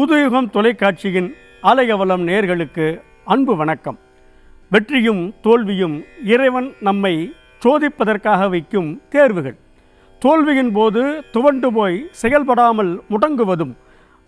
புதுயுகம் தொலைக்காட்சியின் ஆலயவளம் நேர்களுக்கு அன்பு வணக்கம். வெற்றியும் தோல்வியும் இறைவன் நம்மை சோதிப்பதற்காக வைக்கும் தேர்வுகள். தோல்வியின் போது துவண்டு போய் செயல்படாமல் முடங்குவதும்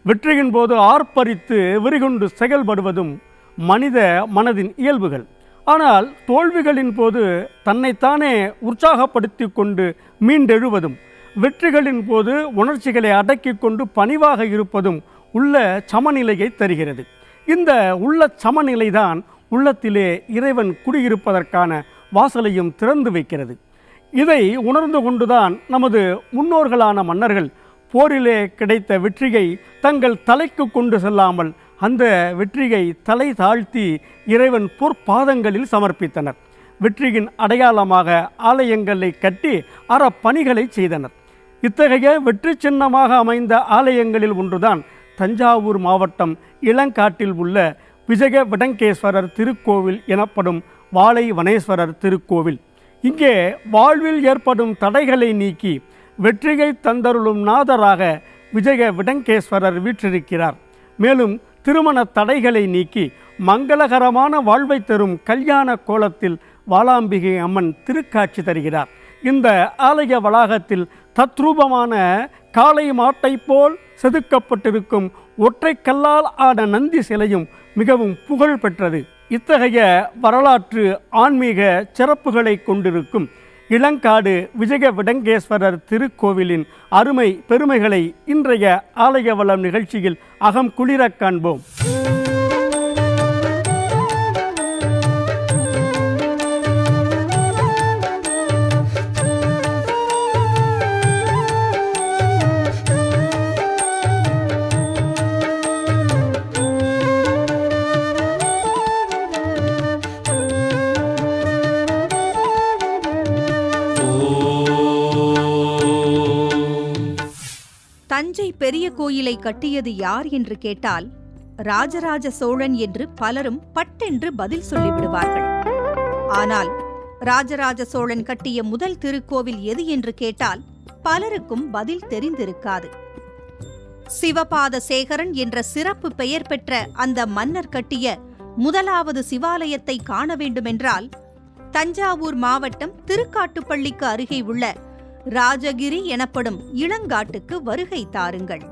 வெற்றியின் போது ஆர்ப்பரித்து விரிகுண்டு செயல்படுவதும் மனித மனதின் இயல்புகள். ஆனால் தோல்விகளின் போது தன்னைத்தானே உற்சாகப்படுத்தி கொண்டு மீண்டெழுவதும் வெற்றிகளின் போது உணர்ச்சிகளை அடக்கிக் கொண்டு பணிவாக இருப்பதும் உள்ள சமநிலையை தருகிறது. இந்த உள்ள சமநிலை தான் உள்ளத்திலே இறைவன் குடியிருப்பதற்கான வாசலையும் திறந்து வைக்கிறது. இதை உணர்ந்து கொண்டுதான் நமது முன்னோர்களான மன்னர்கள் போரிலே கிடைத்த வெற்றியை தங்கள் தலைக்கு கொண்டு செல்லாமல் அந்த வெற்றியை தலை தாழ்த்தி இறைவன் பொற்பாதங்களில் சமர்ப்பித்தனர். வெற்றியின் அடையாளமாக ஆலயங்களை கட்டி அறப்பணிகளை செய்தனர். இத்தகைய வெற்றி சின்னமாக அமைந்த ஆலயங்களில் ஒன்றுதான் தஞ்சாவூர் மாவட்டம் இளங்காட்டில் உள்ள விஜய விடங்கேஸ்வரர் திருக்கோவில் எனப்படும் வாழை வனேஸ்வரர் திருக்கோவில். இங்கே வாழ்வில் ஏற்படும் தடைகளை நீக்கி வெற்றியை தந்தருளும் நாதராக விஜய விடங்கேஸ்வரர் வீற்றிருக்கிறார். மேலும் திருமண தடைகளை நீக்கி மங்களகரமான வாழ்வை தரும் கல்யாண கோலத்தில் வாளாம்பிகை அம்மன் திருக்காட்சி தருகிறார். இந்த ஆலய வளாகத்தில் தத்ரூபமான காளை மாட்டைப் போல் செதுக்கப்பட்டிருக்கும் ஒற்றை கல்லால் ஆன நந்தி சிலையும் மிகவும் புகழ் பெற்றது. இத்தகைய வரலாற்று ஆன்மீக சிறப்புகளை கொண்டிருக்கும் இளங்காடு விஜய விடங்கேஸ்வரர் திருக்கோவிலின் அருமை பெருமைகளை இன்றைய ஆலய வளம் நிகழ்ச்சியில் அகம் குளிரக் காண்போம். தஞ்சை பெரிய கோயிலை கட்டியது யார் என்று கேட்டால் ராஜராஜ சோழன் என்று பலரும் பட்டென்று பதில் சொல்லிவிடுவார்கள். ஆனால் ராஜராஜ சோழன் கட்டிய முதல் திருக்கோவில் எது என்று கேட்டால் பலருக்கும் பதில் தெரிந்திருக்காது. சிவபாத சேகரன் என்ற சிறப்பு பெயர் பெற்ற அந்த மன்னர் கட்டிய முதலாவது சிவாலயத்தை காண வேண்டுமென்றால் தஞ்சாவூர் மாவட்டம் திருக்காட்டுப்பள்ளிக்கு அருகே உள்ள ராஜகிரி எனப்படும் இளங்காட்டுக்கு வருகை தாருங்கள்.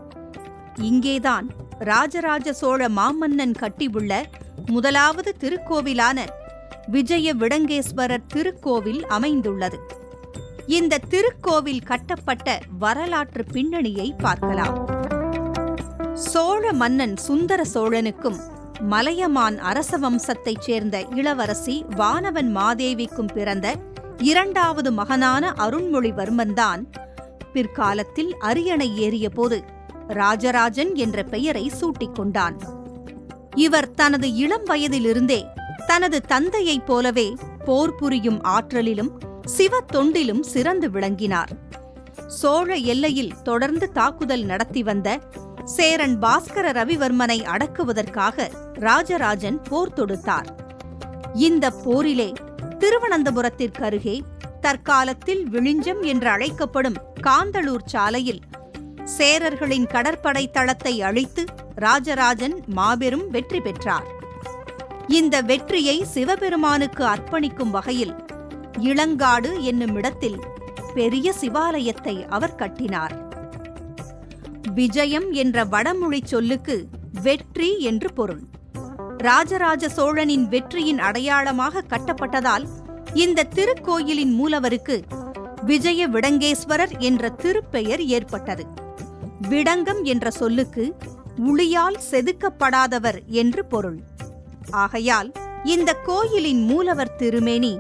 இங்கேதான் ராஜராஜ சோழ மாமன்னன் கட்டியுள்ள முதலாவது திருக்கோவிலான விஜய விடங்கேஸ்வரர் திருக்கோவில் அமைந்துள்ளது. இந்த திருக்கோவில் கட்டப்பட்ட வரலாற்று பின்னணியை பார்க்கலாம். சோழ மன்னன் சுந்தர சோழனுக்கும் மலையமான் அரச வம்சத்தைச் சேர்ந்த இளவரசி வானவன் மாதேவிக்கும் பிறந்த இரண்டாவது மகனான அருண்மொழிவர்மன்தான் பிற்காலத்தில் அரியணை ஏறியபோது ராஜராஜன் என்ற பெயரை சூட்டிக் கொண்டான். இவர் தனது இளம் வயதிலிருந்தே தனது தந்தையைப் போலவே போர் புரியும் ஆற்றலிலும் சிவ தொண்டிலும் சிறந்து விளங்கினார். சோழ எல்லையில் தொடர்ந்து தாக்குதல் நடத்தி வந்த சேரன் பாஸ்கர ரவிவர்மனை அடக்குவதற்காக ராஜராஜன் போர் தொடுத்தார். இந்த போரிலே திருவனந்தபுரத்திற்கு அருகே தற்காலத்தில் விழிஞ்சம் என்று அழைக்கப்படும் காந்தளூர் சாலையில் சேரர்களின் கடற்படை தளத்தை அழித்து ராஜராஜன் மாபெரும் வெற்றி பெற்றார். இந்த வெற்றியை சிவபெருமானுக்கு அர்ப்பணிக்கும் வகையில் இளங்காடு என்னும் இடத்தில் பெரிய சிவாலயத்தை அவர் கட்டினார். விஜயம் என்ற வடமொழிச் சொல்லுக்கு வெற்றி என்று பொருள். ராஜராஜ சோழனின் வெற்றியின் அடையாளமாக கட்டப்பட்டதால் இந்த திருக்கோயிலின் மூலவருக்கு விஜய விடங்கேஸ்வரர் என்ற திருப்பெயர் ஏற்பட்டது. விடங்கம் என்ற சொல்லுக்கு உளியால் செதுக்கப்படாதவர் என்று பொருள். ஆகையால் இந்த கோயிலின் மூலவர் திருமேனி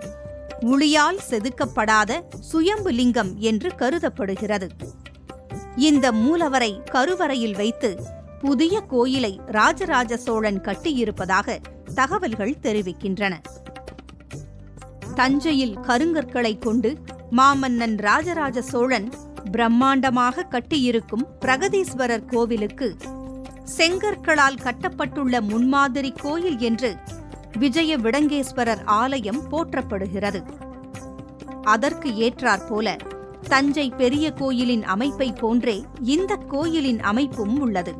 உளியால் செதுக்கப்படாத சுயம்பு லிங்கம் என்று கருதப்படுகிறது. இந்த மூலவரை கருவறையில் வைத்து புதிய கோயிலை ராஜராஜ சோழன் கட்டியிருப்பதாக தகவல்கள் தெரிவிக்கின்றன. தஞ்சையில் கருங்கற்களை கொண்டு மாமன்னன் ராஜராஜ சோழன் பிரம்மாண்டமாக கட்டியிருக்கும் பிரகதீஸ்வரர் கோவிலுக்கு செங்கற்களால் கட்டப்பட்டுள்ள முன்மாதிரி கோயில் என்று விஜய விடங்கேஸ்வரர் ஆலயம் போற்றப்படுகிறது. அதற்கு ஏற்றாற்போல தஞ்சை பெரிய கோயிலின் அமைப்பை போன்றே இந்த கோயிலின் அமைப்பும் உள்ளது.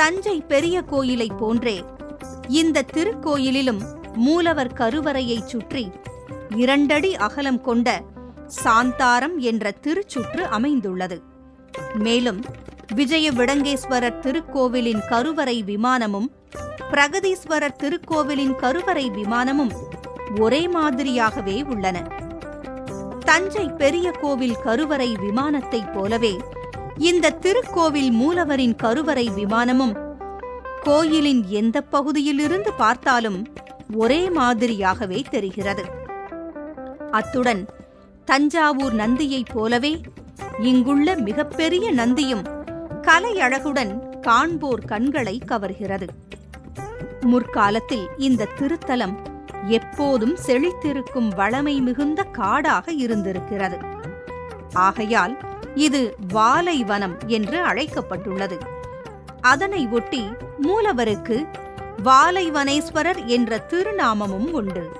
தஞ்சை பெரிய கோயிலைப் போன்றே இந்த திருக்கோயிலிலும் மூலவர் கருவறையைச் சுற்றி இரண்டடி அகலம் கொண்ட சாந்தாரம் என்ற திருச்சுற்று அமைந்துள்ளது. மேலும் விஜய விடங்கேஸ்வரர் திருக்கோவிலின் கருவறை விமானமும் பிரகதீஸ்வரர் திருக்கோவிலின் கருவறை விமானமும் ஒரே மாதிரியாகவே உள்ளன. தஞ்சை பெரிய கோவில் கருவறை விமானத்தைப் போலவே இந்த திருக்கோவில் மூலவரின் கருவறை விமானமும் கோயிலின் எந்த பகுதியிலிருந்து பார்த்தாலும் ஒரே மாதிரியாகவே தெரிகிறது. அத்துடன் தஞ்சாவூர் நந்தியைப் போலவே இங்குள்ள மிகப்பெரிய நந்தியும் கலையழகுடன் காண்போர் கண்களை கவர்கிறது. முற்காலத்தில் இந்த திருத்தலம் எப்போதும் செழித்திருக்கும் வளமை மிகுந்த காடாக இருந்திருக்கிறது. ஆகையால் இது வாலை வனம் என்று அழைக்கப்பட்டுள்ளது. அதனை ஒட்டி மூலவருக்கு வாலைவனேஸ்வரர் என்ற திருநாமமும் உண்டு.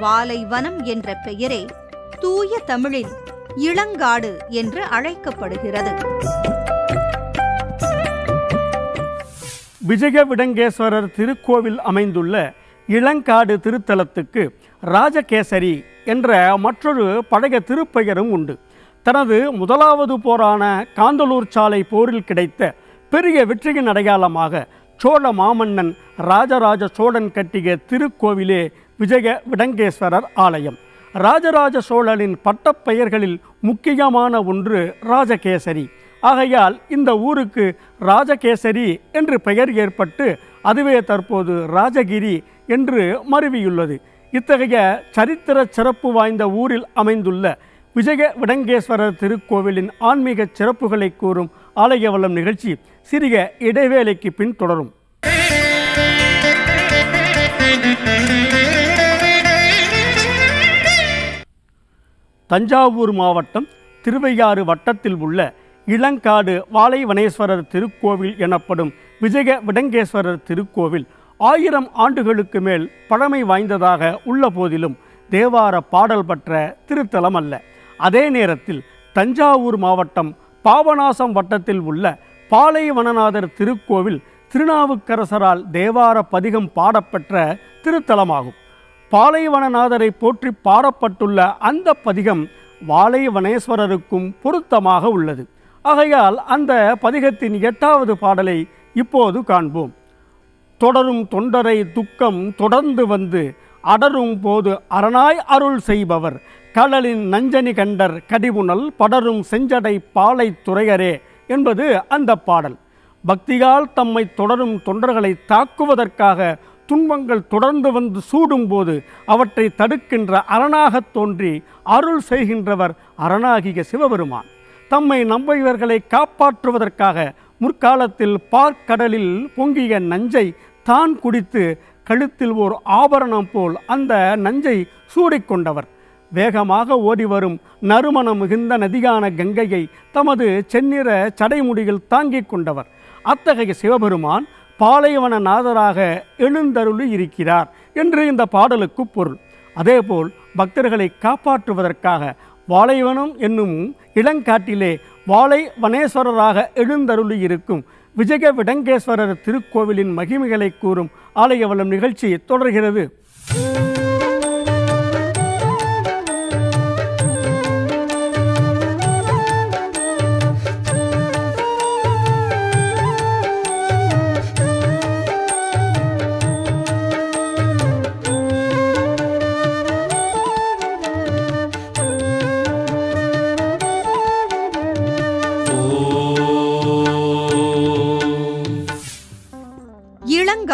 வாலைவனம் என்ற பெயரே தூய தமிழில் இளங்காடு என்று அழைக்கப்படுகிறது. விஜய விடங்கேஸ்வரர் திருக்கோவில் அமைந்துள்ள இளங்காடு திருத்தலத்துக்கு ராஜகேசரி என்ற மற்றொரு பழைய திருப்பெயரும் உண்டு. தனது முதலாவது போரான காந்தலூர் சாலை போரில் கிடைத்த பெரிய வெற்றியின் அடையாளமாக சோழ மாமன்னன் ராஜராஜ சோழன் கட்டிய திருக்கோவிலே விஜய விடங்கேஸ்வரர் ஆலயம். ராஜராஜ சோழனின் பட்டப்பெயர்களில் முக்கியமான ஒன்று ராஜகேசரி. ஆகையால் இந்த ஊருக்கு ராஜகேசரி என்று பெயர் ஏற்பட்டு அதுவே தற்போது ராஜகிரி என்று மருவியுள்ளது. இத்தகைய சரித்திர சிறப்பு வாய்ந்த ஊரில் அமைந்துள்ள விஜய விடங்கேஸ்வரர் திருக்கோவிலின் ஆன்மீக சிறப்புகளை கூறும் ஆலயவளம் நிகழ்ச்சி சிறிய இடைவேளைக்கு பின் தொடரும். தஞ்சாவூர் மாவட்டம் திருவையாறு வட்டத்தில் உள்ள இளங்காடு வாழைவனேஸ்வரர் திருக்கோவில் எனப்படும் விஜய விடங்கேஸ்வரர் திருக்கோவில் ஆயிரம் ஆண்டுகளுக்கு மேல் பழமை வாய்ந்ததாக உள்ள போதிலும் தேவார பாடல் பெற்ற திருத்தலம் அல்ல அதே நேரத்தில் தஞ்சாவூர் மாவட்டம் பாபநாசம் வட்டத்தில் உள்ள பாலைவனநாதர் திருக்கோவில் திருநாவுக்கரசரால் தேவார பதிகம் பாடப்பெற்ற திருத்தலமாகும். பாலைவனநாதரை போற்றி பாடப்பட்டுள்ள அந்த பதிகம் வாழைவனேஸ்வரருக்கும் பொருத்தமாக உள்ளது. ஆகையால் அந்த பதிகத்தின் எட்டாவது பாடலை இப்போது காண்போம். தொடரும் தொண்டரை துக்கம் தொடர்ந்து வந்து அடரும் போது அரணாய் அருள் செய்பவர் கடலின் நஞ்சனி கண்டர் கடிபுணல் படரும் செஞ்சடை பாலை துறையரே என்பது அந்த பாடல். பக்தியால் தம்மை தொடரும் தொண்டர்களை தாக்குவதற்காக துன்பங்கள் தொடர்ந்து வந்து சூடும்போது அவற்றை தடுக்கின்ற அரணாகத் தோன்றி அருள் செய்கின்றவர் அரணாகிய சிவபெருமான். தம்மை நம்பியவர்களை காப்பாற்றுவதற்காக முற்காலத்தில் பார்க்கடலில் பொங்கிய நஞ்சை தான் குடித்து கழுத்தில் ஓர் ஆபரணம் போல் அந்த நஞ்சை சூடிக்கொண்டவர். வேகமாக ஓடி வரும் நறுமணம் மிகுந்த நதியான கங்கையை தமது செந்நிற சடைமுடியில் தாங்கிக் கொண்டவர். அத்தகைய சிவபெருமான் பாலைவன நாதராக எழுந்தருளி இருக்கிறார் என்று இந்த பாடலுக்கு பொருள். அதேபோல் பக்தர்களை காப்பாற்றுவதற்காக வாழைவனம் என்னும் இளங்காட்டிலே வாழை வனேஸ்வரராக எழுந்தருளி இருக்கும் விஜய விடங்கேஸ்வரர் திருக்கோவிலின் மகிமைகளை கூறும் ஆலயவளம் நிகழ்ச்சி தொடர்கிறது.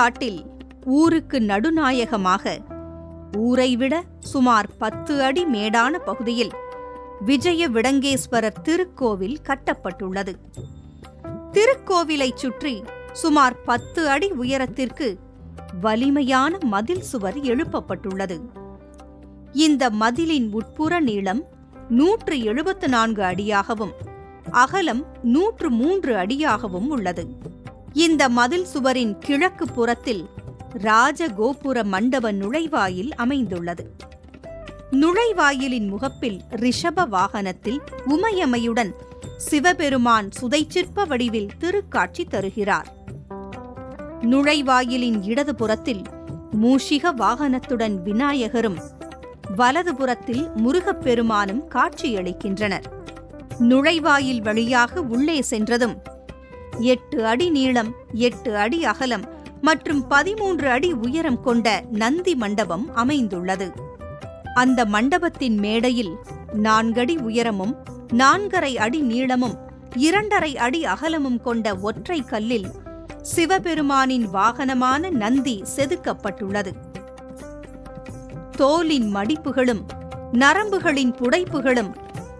காட்டில் ஊருக்கு நடுநாயகமாக ஊரை விட சுமார் பத்து அடி மேடான பகுதியில் விஜய விடங்கேஸ்வரர் திருக்கோவில் கட்டப்பட்டுள்ளது. திருக்கோவிலைச் சுற்றி சுமார் பத்து அடி உயரத்திற்கு வலிமையான மதில் சுவர் எழுப்பப்பட்டுள்ளது. இந்த மதிலின் உட்புற நீளம் நூற்று எழுபத்து நான்கு அடியாகவும் அகலம் நூற்று மூன்று அடியாகவும் உள்ளது. இந்த மதில் சுவரின் கிழக்கு புறத்தில் ராஜகோபுர மண்டப நுழைவாயில் அமைந்துள்ளது. நுழைவாயிலின் முகப்பில் ரிஷப வாகனத்தில் உமையம்மையுடன் சிவபெருமான் சுதைச்சிற்ப வடிவில் திருக்காட்சி தருகிறார். நுழைவாயிலின் இடதுபுறத்தில் மூஷிக வாகனத்துடன் விநாயகரும் வலதுபுறத்தில் முருகப்பெருமானும் காட்சியளிக்கின்றனர். நுழைவாயில் வழியாக உள்ளே சென்றதும் எட்டு அடி நீளம் எட்டு அடி அகலம் மற்றும் பதிமூன்று அடி உயரம் கொண்ட நந்தி மண்டபம் அமைந்துள்ளது. அந்த மண்டபத்தின் மேடையில் நான்கடி உயரமும் நான்கரை அடி நீளமும் இரண்டரை அடி அகலமும் கொண்ட ஒற்றை கல்லில் சிவபெருமானின் வாகனமான நந்தி செதுக்கப்பட்டுள்ளது. தோலின் மடிப்புகளும் நரம்புகளின் புடைப்புகளும்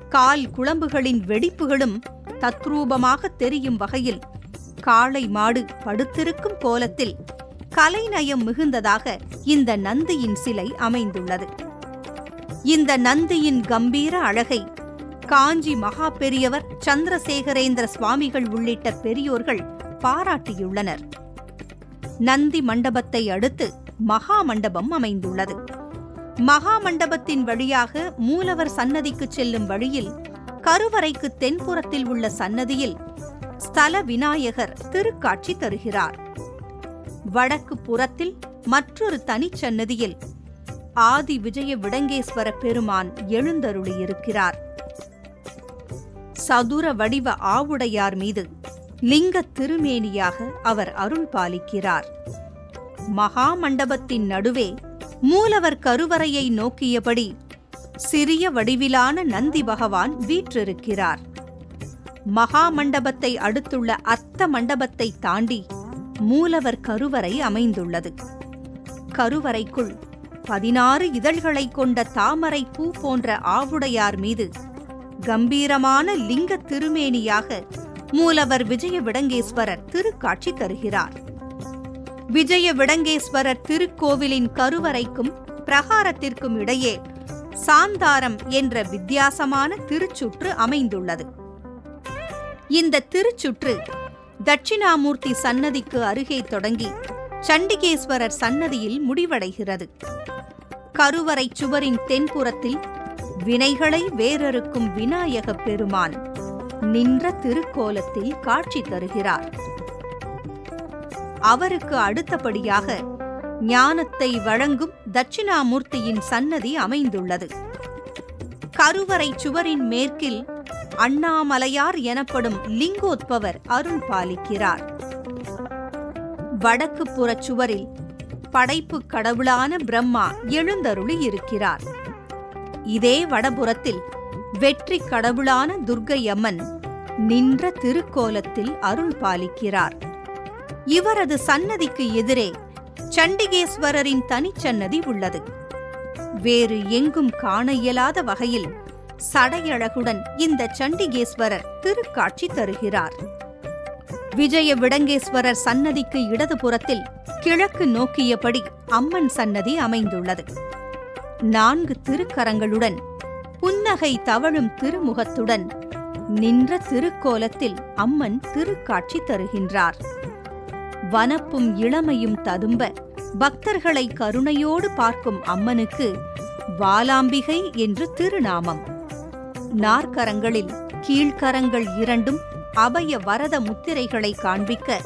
கால் குழம்புகளின் வெடிப்புகளும் தத்ரூபமாக தெரியும் வகையில் காளை மாடு படுத்திருக்கும் கோலத்தில் கலைநயம் மிகுந்ததாக இந்த நந்தியின் சிலை அமைந்துள்ளது. இந்த நந்தியின் கம்பீர அழகை காஞ்சி மகா பெரியவர் சந்திரசேகரேந்திர சுவாமிகள் உள்ளிட்ட பெரியோர்கள் பாராட்டியுள்ளனர். நந்தி மண்டபத்தை அடுத்து மகா மண்டபம் அமைந்துள்ளது. மகா மண்டபத்தின் வழியாக மூலவர் சன்னதிக்கு செல்லும் வழியில் கருவறைக்கு தென்புறத்தில் உள்ள சன்னதியில் ஸ்தல விநாயகர் திருக்காட்சி தருகிறார். வடக்கு புறத்தில் மற்றொரு தனிச்சன்னதியில் ஆதி விஜய விடங்கேஸ்வர பெருமான் எழுந்தருளியிருக்கிறார் சதுர வடிவ ஆவுடையார் மீது லிங்க திருமேனியாக அவர் அருள் பாலிக்கிறார். மகா மண்டபத்தின் நடுவே மூலவர் கருவறையை நோக்கியபடி சிறிய வடிவிலான நந்தி பகவான் வீற்றிருக்கிறார். மகா மண்டபத்தை அடுத்துள்ள அர்த்த மண்டபத்தை தாண்டி மூலவர் கருவறை அமைந்துள்ளது. கருவறைக்குள் பதினாறு இதழ்களை கொண்ட தாமரை பூ போன்ற ஆவுடையார் மீது கம்பீரமான லிங்க திருமேனியாக மூலவர் விஜய விடங்கேஸ்வரர் திருக்காட்சி தருகிறார். விஜய விடங்கேஸ்வரர் திருக்கோவிலின் கருவறைக்கும் பிரகாரத்திற்கும் இடையே சாந்தாரம் என்ற வித்தியாசமான திருச்சுற்று அமைந்துள்ளது. இந்த திருச்சுற்று தட்சிணாமூர்த்தி சன்னதிக்கு அருகே தொடங்கி சண்டிகேஸ்வரர் சன்னதியில் முடிவடைகிறது. கருவறை சுவரின் தென்புறத்தில் வினைகளை வேறறுக்கும் விநாயக பெருமான் நின்ற திருக்கோலத்தில் காட்சி தருகிறார். அவருக்கு அடுத்தபடியாக ஞானத்தை வழங்கும் தட்சிணாமூர்த்தியின் சன்னதி அமைந்துள்ளது. கருவறை சுவரின் மேற்கில் அண்ணாமலையார் எனப்படும் லிங்கோத்பவர் அருள் பாலிக்கிறார். வடக்கு புறச் சுவரில் படைப்பு கடவுளான பிரம்மா எழுந்தருளி இருக்கிறார். இதே வடபுறத்தில் வெற்றி கடவுளான துர்க்கையம்மன் நின்ற திருக்கோலத்தில் அருள் பாலிக்கிறார். இவரது சன்னதிக்கு எதிரே சண்டிகேஸ்வரரின் தனிச்சன்னதி உள்ளது. வேறு எங்கும் காண இயலாத வகையில் சடையழகுடன் இந்த சண்டிகேஸ்வரர் திருக்காட்சி தருகிறார். விஜய விடங்கேஸ்வரர் சன்னதிக்கு இடதுபுறத்தில் கிழக்கு நோக்கியபடி அம்மன் சன்னதி அமைந்துள்ளது. நான்கு திருக்கரங்களுடன் புன்னகை தவழும் திருமுகத்துடன் நின்ற திருக்கோலத்தில் அம்மன் திருக்காட்சி தருகின்றார். வனப்பும் இளமையும் ததும்ப பக்தர்களை கருணையோடு பார்க்கும் அம்மனுக்கு வாலாம்பிகை என்று திருநாமம். நாற்கரங்களில் கீழ்க்கரங்கள் இரண்டும் அபய வரத முத்திரைகளை காண்பிக்க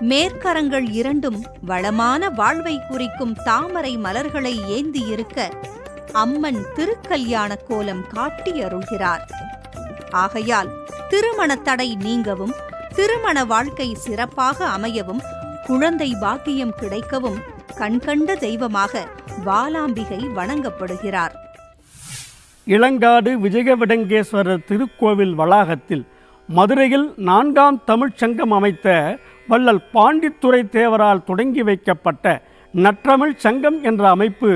மேற்கரங்கள் இரண்டும் வளமான வாழ்வை குறிக்கும் தாமரை மலர்களை ஏந்தியிருக்க அம்மன் திருக்கல்யாண கோலம் காட்டி அருள்கிறார் ஆகையால் திருமண தடை நீங்கவும் திருமண வாழ்க்கை சிறப்பாக அமையவும் குழந்தை பாக்கியம் கிடைக்கவும் கண்கண்ட தெய்வமாக வாலாம்பிகை வணங்கப்படுகிறார். இளங்காடு விஜயவிடங்கேஸ்வரர் திருக்கோவில் வளாகத்தில் மதுரையில் நான்காம் தமிழ்ச் சங்கம் அமைத்த வள்ளல் பாண்டித்துரை தேவரால் தொடங்கி வைக்கப்பட்ட நற்றமிழ் சங்கம் என்ற அமைப்பு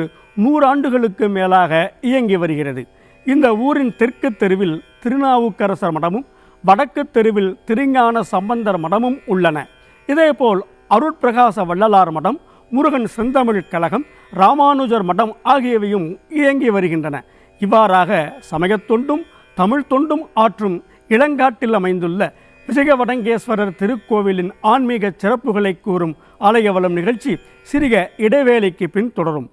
நூறாண்டுகளுக்கு மேலாக இயங்கி வருகிறது. இந்த ஊரின் தெற்கு தெருவில் திருநாவுக்கரசர் மடமும் வடக்கு தெருவில் திருஞான சம்பந்தர் மடமும் உள்ளன. இதேபோல் அருட்பிரகாச வள்ளலார் மடம் முருகன் செந்தமிழ் கழகம் ராமானுஜர் மடம் ஆகியவையும் இயங்கி வருகின்றன. இவ்வாறாக சமயத் தொண்டும் தமிழ் தொண்டும் ஆற்றும் இளங்காட்டில் அமைந்துள்ள விஜயவடங்கேஸ்வரர் திருக்கோவிலின் ஆன்மீக சிறப்புகளை கூறும் ஆலயவளம் நிகழ்ச்சி சிறிய இடைவேளைக்கு பின் தொடரும்.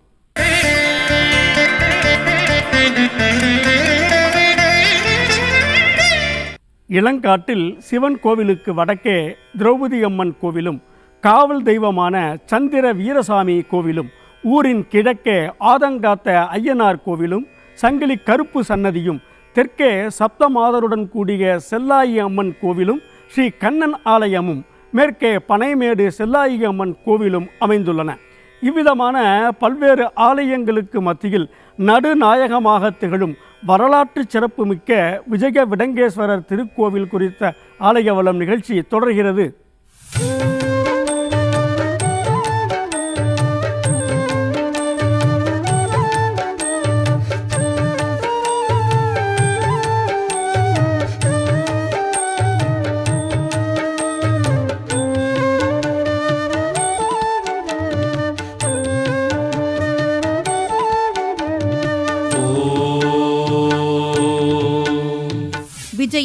இளங்காட்டில் சிவன் கோவிலுக்கு வடக்கே திரௌபதி அம்மன் கோவிலும் காவல் தெய்வமான சந்திர வீரசாமி கோவிலும் ஊரின் கிழக்கே ஆதங்காத்த ஐயனார் கோவிலும் சங்கிலி கருப்பு சன்னதியும் தெற்கே சப்தமாதருடன் கூடிய செல்லாயி அம்மன் கோவிலும் ஸ்ரீ கண்ணன் ஆலயமும் மேற்கே பனைமேடு செல்லாயி அம்மன் கோவிலும் அமைந்துள்ளன. இவ்விதமான பல்வேறு ஆலயங்களுக்கு மத்தியில் நடுநாயகமாக திகழும் வரலாற்று சிறப்புமிக்க விஜய விடங்கேஸ்வரர் திருக்கோவில் குறித்த ஆலய வளம் நிகழ்ச்சி தொடர்கிறது.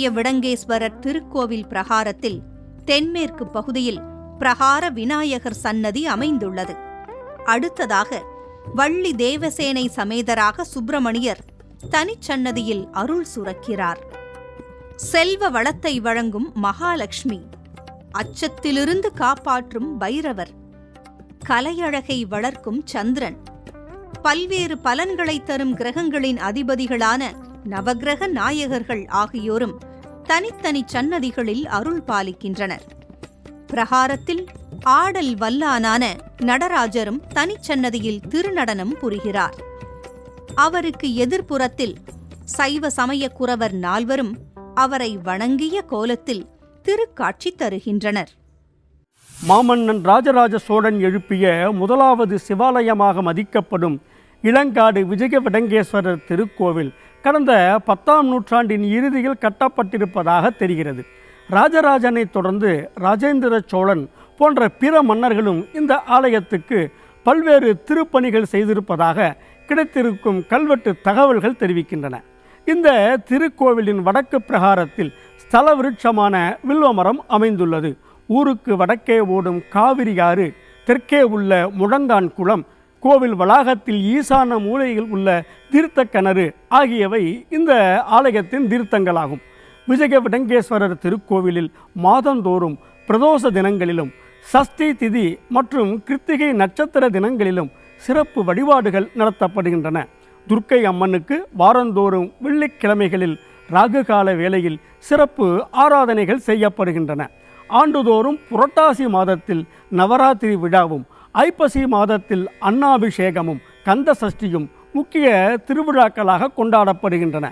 விஜய விடங்கேஸ்வரர் திருக்கோவில் பிரகாரத்தில் தென்மேற்கு பகுதியில் பிரகார விநாயகர் சன்னதி அமைந்துள்ளது. அடுத்ததாக வள்ளி தேவசேனை சமேதராக சுப்பிரமணியர் தனிச்சன்னதியில் அருள் சுரக்கிறார். செல்வ வளத்தை வழங்கும் மகாலட்சுமி அச்சத்திலிருந்து காப்பாற்றும் பைரவர் கலையழகை வளர்க்கும் சந்திரன் பல்வேறு பலன்களை தரும் கிரகங்களின் அதிபதிகளான நவக்கிரக நாயகர்கள் ஆகியோரும் தனித்தனி சன்னதிகளில் அருள் பாலிக்கின்றனர். பிரகாரத்தில் ஆடல் வல்லானான நடராஜரும் தனிச்சன்னதியில் திருநடனம் புரிகிறார். அவருக்கு எதிர்ப்புறத்தில் சைவ சமய குரவர் நால்வரும் அவரை வணங்கிய கோலத்தில் திருக்காட்சி தருகின்றனர். மாமன்னன் ராஜராஜ சோழன் எழுப்பிய முதலாவது சிவாலயமாக மதிக்கப்படும் இளங்காடு விஜயவிடங்கேஸ்வரர் திருக்கோவில் கடந்த பத்தாம் நூற்றாண்டின் இறுதியில் கட்டப்பட்டிருப்பதாக தெரிகிறது. ராஜராஜனை தொடர்ந்து ராஜேந்திர சோழன் போன்ற பிற மன்னர்களும் இந்த ஆலயத்துக்கு பல்வேறு திருப்பணிகள் செய்திருப்பதாக கிடைத்திருக்கும் கல்வெட்டு தகவல்கள் தெரிவிக்கின்றன. இந்த திருக்கோவிலின் வடக்கு பிரகாரத்தில் ஸ்தல விருட்சமான வில்வமரம் அமைந்துள்ளது. ஊருக்கு வடக்கே ஓடும் காவிரி ஆறு தெற்கே உள்ள முழங்கான் குளம் கோவில் வளாகத்தில் ஈசான மூலையில் உள்ள தீர்த்த கிணறு ஆகியவை இந்த ஆலயத்தின் தீர்த்தங்களாகும். விஜய விடங்கேஸ்வரர் திருக்கோவிலில் மாதந்தோறும் பிரதோஷ தினங்களிலும் சஷ்டி திதி மற்றும் கிருத்திகை நட்சத்திர தினங்களிலும் சிறப்பு வழிபாடுகள் நடத்தப்படுகின்றன. துர்க்கை அம்மனுக்கு வாரந்தோறும் வெள்ளிக்கிழமைகளில் ராகுகால வேளையில் சிறப்பு ஆராதனைகள் செய்யப்படுகின்றன. ஆண்டுதோறும் புரட்டாசி மாதத்தில் நவராத்திரி விழாவும் ஐப்பசி மாதத்தில் அன்னாபிஷேகமும் கந்த சஷ்டியும் முக்கிய திருவிழாக்களாக கொண்டாடப்படுகின்றன.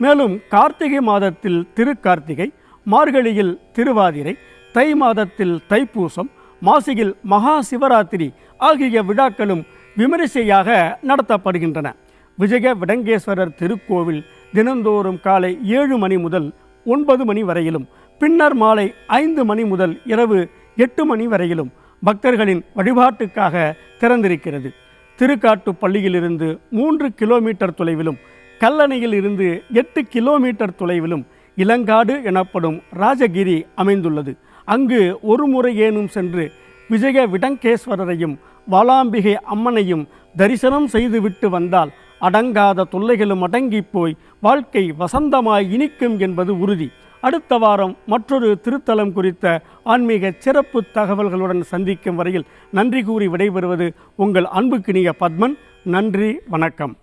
மேலும் கார்த்திகை மாதத்தில் திருக்கார்த்திகை மார்கழியில் திருவாதிரை தை மாதத்தில் தைப்பூசம் மாசியில் மகா சிவராத்திரி ஆகிய விழாக்களும் விமரிசையாக நடத்தப்படுகின்றன. விஜய விடங்கேஸ்வரர் திருக்கோவில் தினந்தோறும் காலை ஏழு மணி முதல் ஒன்பது மணி வரையிலும் பின்னர் மாலை ஐந்து மணி முதல் இரவு எட்டு மணி வரையிலும் பக்தர்களின் வழிபாட்டுக்காக திறந்திருக்கிறது. திருக்காட்டு பள்ளியிலிருந்து மூன்று கிலோமீட்டர் தொலைவிலும் கல்லணையில் இருந்து எட்டு கிலோமீட்டர் தொலைவிலும் இளங்காடு எனப்படும் ராஜகிரி அமைந்துள்ளது. அங்கு ஒரு முறையேனும் சென்று விஜய விடங்கேஸ்வரரையும் வாலாம்பிகை அம்மனையும் தரிசனம் செய்துவிட்டு வந்தால் அடங்காத தொல்லைகளும் அடங்கிப் போய் வாழ்க்கை வசந்தமாய் இனிக்கும் என்பது உறுதி. அடுத்த வாரம் மற்றொரு திருத்தலம் குறித்த ஆன்மீக சிறப்பு தகவல்களுடன் சந்திக்கும் வரையில் நன்றி கூறி விடைபெறுவது உங்கள் அன்புக்கினிய பத்மன். நன்றி வணக்கம்.